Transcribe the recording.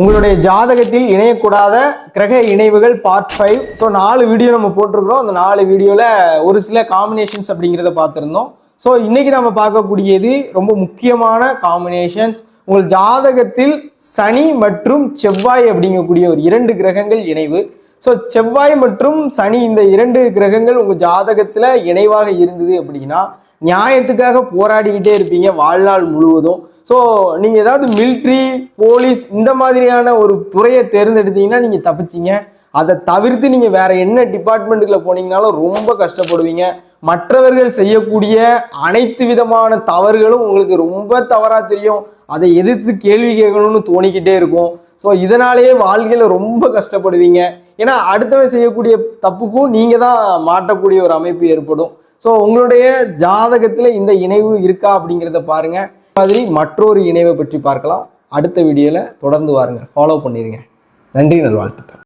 உங்களுடைய ஜாதகத்தில் இணையக்கூடாத கிரக இணைவுகள் பார்ட் ஃபைவ் ஸோ நாலு வீடியோ நம்ம போட்டிருக்கிறோம். அந்த நாலு வீடியோவில் ஒரு சில காம்பினேஷன்ஸ் அப்படிங்கிறத பார்த்துருந்தோம். ஸோ இன்றைக்கி நம்ம பார்க்கக்கூடியது ரொம்ப முக்கியமான காம்பினேஷன்ஸ் உங்கள் ஜாதகத்தில் சனி மற்றும் செவ்வாய் அப்படிங்கக்கூடிய ஒரு இரண்டு கிரகங்கள் இணைவு. ஸோ செவ்வாய் மற்றும் சனி இந்த இரண்டு கிரகங்கள் உங்கள் ஜாதகத்தில் இணைவாக இருந்தது அப்படின்னா நியாயத்துக்காக போராடிக்கிட்டே இருப்பீங்க வாழ்நாள் முழுவதும். ஸோ நீங்கள் ஏதாவது மிலிட்ரி போலீஸ் இந்த மாதிரியான ஒரு துறையை தேர்ந்தெடுத்தீங்கன்னா நீங்கள் தப்பிச்சிங்க. அதை தவிர்த்து நீங்கள் வேற என்ன டிபார்ட்மெண்ட்டுக்குள்ள போனீங்கனாலும் ரொம்ப கஷ்டப்படுவீங்க. மற்றவர்கள் செய்யக்கூடிய அனைத்து விதமான தவறுகளும் உங்களுக்கு ரொம்ப தவறாக தெரியும். அதை எதிர்த்து கேள்வி கேட்கணும்னு தோணிக்கிட்டே இருக்கும். ஸோ இதனாலேயே வாழ்க்கையில் ரொம்ப கஷ்டப்படுவீங்க. ஏன்னா அடுத்தவன் செய்யக்கூடிய தப்புக்கும் நீங்கள் தான் மாட்டக்கூடிய ஒரு அமைப்பு ஏற்படும். ஸோ உங்களுடைய ஜாதகத்தில் இந்த இணைவு இருக்கா அப்படிங்கிறத பாருங்கள் மாதிரி மற்றொரு இணைவை பற்றி பார்க்கலாம். அடுத்த வீடியோவில் தொடர்ந்து வாருங்க. ஃபாலோ பண்ணிடுங்க நன்றி நல்வாழ்த்துக்கள்.